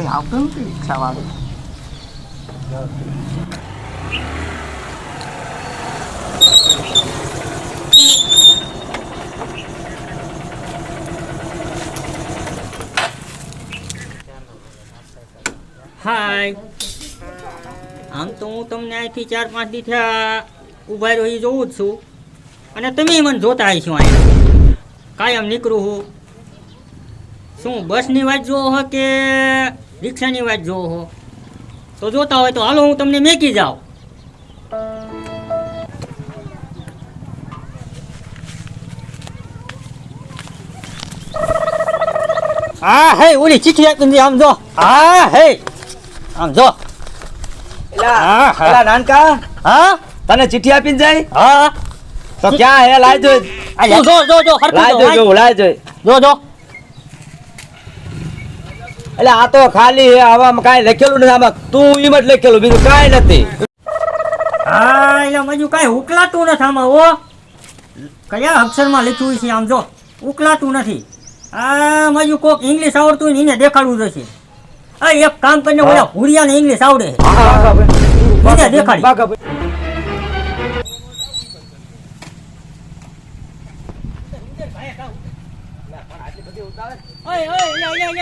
કોઈ આવતું નથી રિક્ષાવાળું હાય આમ તો હું તમને અહીંથી ચાર પાંચ દી થયા ઊભા રહ્યો એ જોઉં જ છું. અને તમે મને જોતા છો અહીંયા કાયમ નીકળું હું. શું, બસની વાત જોવો કે રિક્ષાની વાત જોવો હો. તો જોતા હોય તો હાલો હું તમને મેકી જાઉં. હા હે ઓલી ચીઠી આપી આમ જો. હા હે. આમ જો. હા, હા. નાનકા હા? તને ચીઠી આપીને જાય? હા. તો ક્યાં હે? લાય જો આ જો જો જો લાય જો, જો જો લાય જો જો જો. એટલે આ તો ખાલી આવા કાંઈ લખેલું નથી. આમાં તું એમ જ લખેલું બીજું કાંઈ નથી. હા એટલે મજુ કાંઈ ઉકલાતું નથી આમાં ઓ કયા અક્ષરમાં લખ્યું છે આમ જો? ઉકલાતું નથી. આ મજુ કોક ઇંગ્લિશ આવડતું હોય ને એને દેખાડવું જશે આ એક કામ કરીને ઓલા ભૂરિયાને ઇંગ્લિશ આવડે. ઓય,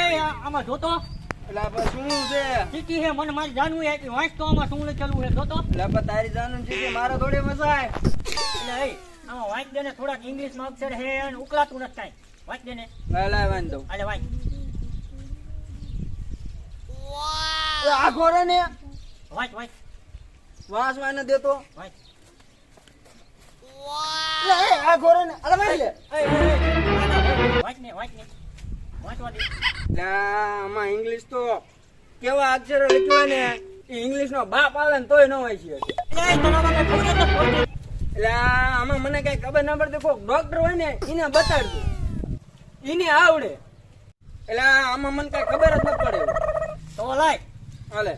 ઓય, આમાં જોતો? એટલે શું છે? ચીઠી હે મને મારી જાનવું હે કે વાંચતો આમાં શું લખેલું હે જોતો? એટલે આ તારી જાનું ચીઠી મારે થોડી મસાય એટલે એ આમાં વાંચ દેને ને ઇંગ્લિશમાં અક્ષર હે અને ઉકલાતું નથી કાંઈ. વાંચ દે ને. લાય લાય દઉં. આલે વાંચ. એટલે આ ખોરે ને? વાંચ વાંચ. વાંચવા દેતો વાંચ. એટલે એ આ ખોરે ને. અરે લે. આમાં ઇંગ્લિશ તો કેવા અક્ષરો લખ્યું ને? ઇંગ્લિશ નો બાપ આવે ને તોય ન હોય છે. એટલે આમાં મને કઈ ખબર ના પડતી કોઈ ડોક્ટર હોય ને એને બતાડતું એને આવડે. એટલે આમાં મને કઈ ખબર જ ન પડે. તો લાય. હાલે.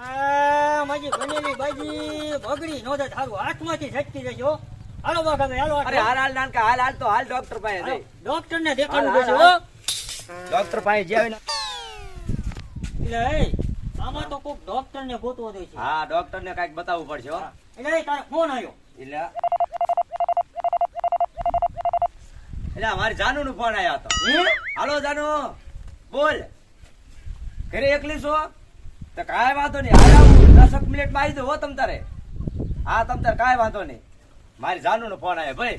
આ મારી બનેલી બાજી બગડી નો સારું હાથમાંથી છટકી જજો હાલો બાકા હાલો અરે હાલ હાલ નાનકા હાલ હાલ તો હાલ ડોક્ટર પાસે ડોક્ટર ને દેખાડું પડશે હો. ડોક્ટર પાસે જઈ આવીને એટલે એ આમાં તો કોક ડોક્ટર ને ગોતવો દે છે. હા ડોક્ટર ને કંઈક બતાવવું પડશે હો. એટલે તારે ફોન આવ્યો એટલે એટલે મારી જાનુ નું ફોન આવ્યો હતો હાલો જાનુ બોલ. ઘરે એકલી છો તો કાંઈ વાંધો નહીં. હાલ આવું. દસક મિનિટમાં આવી દો હો તમ તારે. હા તમ તારે કાંઈ વાંધો નહીં. મારી જાનુ નો ફોન આવ્યો ભાઈ.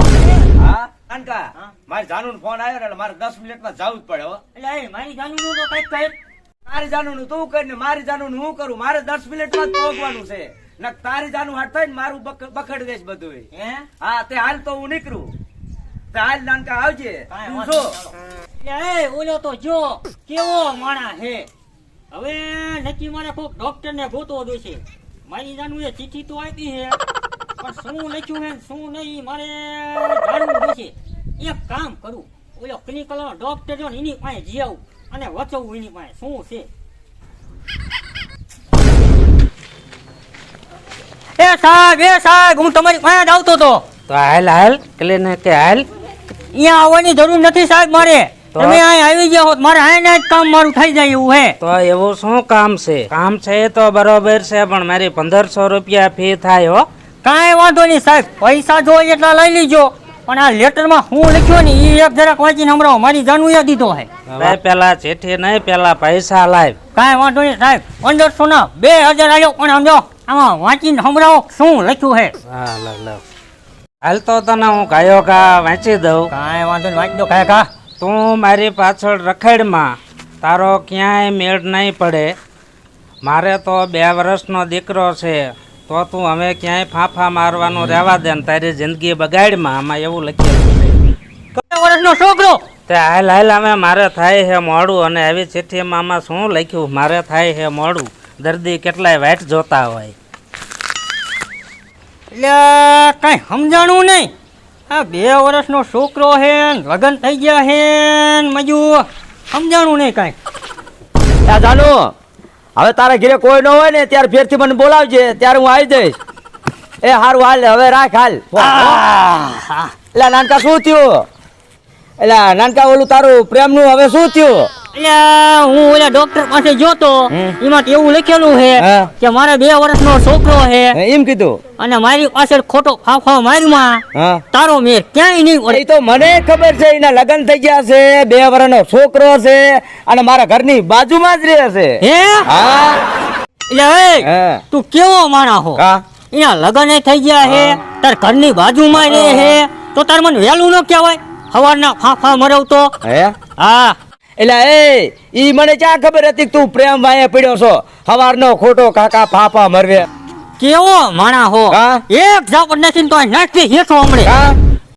હા? કાનકા? મારી જાનુ નો ફોન આવ્યો એટલે મારે દસ મિનિટમાં જવું જ પડે હો. એટલે મારી જાનુ નું તો કંઈક કઈ મારી જાનુ નું તું કરીને મારી જાનુ નું હું કરું? મારે દસ મિનિટમાં પહોંચવાનું છે. ને તારી જાનુ હાથ થાય ને મારું બખડ દેશ બધું હે? હા તે હાલ તો હું નીકળું. તે હાલ નાનકા આવજે. તું જો. એ ઓલો તો જો કેવો માણા હે? હવે નક્કી મારે કોક ડોક્ટર ને ગોતવો જોઈશે. મારી જાનુ એ ચીઠી તો આપી છે. પણ શું લખ્યું હે? શું નહીં? મારે જાણવું જોઈશે એક કામ કરું. ઓલો ક્લિનિકલ ડોક્ટર જો એની પાસે જી આવું અને વચવું એની પાસે. શું છે? એ સાહેબ એ સાહેબ હું તમારી પાસે જ આવતો હતો. તો હાલ હાલ ક્લિનિક કે હાલ. અહીંયા આવવાની જરૂર નથી સાહેબ મારે. તમે અહીં આવી ગયા હોત મારે અહીંયા જ કામ મારું થઈ જાય એવું હે. તો એવું શું કામ છે? કામ છે એ તો બરોબર છે પણ મારી પંદરસો રૂપિયા ફી થાય હો. કાંઈ વાંધો નહીં સાહેબ પૈસા જોઈએ એટલા લઈ લીજો. પણ આ લેટરમાં હું લખ્યો ને એ એક જરાક વાંચીને સંભળાવો મારી જાનું દીધો હે. હવે પેલા જેઠે નહીં પેલા પૈસા લાવ કાંઈ વાંધો નહીં સાહેબ પંદરસો ના બે હજાર આવ્યો પણ સમજો આમાં વાંચીને સંભળાવો શું લખ્યું હે? હા લવ લવ હાલ તો તને હું કાયો કા વાંચી દઉં. કાંઈ વાંધો નહીં વાંચી દો કાય કા તું મારી પાછળ રખેડમાં. તારો ક્યાંય મેળ નહીં પડે. મારે તો બે વર્ષનો દીકરો છે. તો તું હવે ક્યાંય ફાંફા મારવાનું રહેવા દે ને તારી જિંદગી બગાડમાં આમાં એવું લખેલું છે. કયા વર્ષનો છોકરો? તે હાલ હાલ અમે મારે થાય છે મોડું અને આવી ચિઠ્ઠીમાં આમાં શું લખ્યું? મારે થાય છે મોડું. દર્દી કેટલાય વાટ જોતા હોય. એટલે કાંઈ સમજાણું નહીં. આ બે વર્ષનો છોકરો હે ને લગ્ન થઈ ગયા હે ને મજુ. સમજાણું નહીં કાંઈ. ત્યાં જાનુ હવે તારા ઘરે કોઈ ન હોય ને ત્યારે ફેરથી મને બોલાવજે ત્યારે હું આવી જઈશ. એ હારું હાલ હવે રાખ હાલ. એટલે નાનકા શું થયું? એટલે નાનકા ઓલું તારું પ્રેમનું હવે શું થયું? એટલે હું ઓલા ડોક્ટર પાસે જોતો એમાં એવું લખેલું છે કે મારે બે વર્ષનો છોકરો છે. એમ કીધું? અને મારી પાસે ખોટો ફાફા માર્યુંમાં હા. તારો મેર ક્યાંય નહીં પડે તો મને ખબર છે એના લગ્ન થઈ ગયા છે બે વર્ષનો છોકરો છે અને મારા ઘરની બાજુમાં જ રહે છે. હે? હા. એટલે તું કેવો માણા હો? હા. એના લગ્ન થઈ ગયા છે તાર ઘરની બાજુમાં રહે છે તો તાર મને વહેલું ન કહેવાય. સવારના ફાફા મરવતો. હે? હા. એટલે એ ઈ મને ક્યાં ખબર હતી તું પ્રેમ વાયે પડ્યો છો? હવારનો ખોટો કાકા ફાફા મરવે. કેવો માણા હો? હા? એક ઝાપટ નથી તો નાખી હેઠો હમણે. હા?